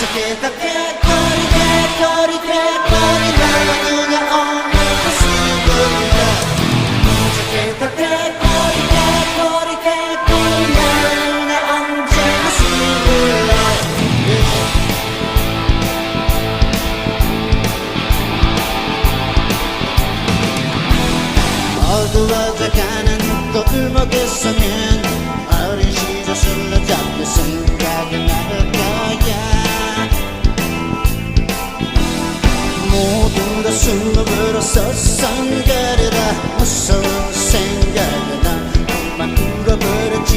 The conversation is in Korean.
거리게 거리게 거리라 눈에 언제나 수고리라 어두워져가는 골목에 서면 어린 시절 술로 잡고 생각이 날거 모두 다 수업으로 서성거리라. 무슨 생각에 나 엄마 울어버렸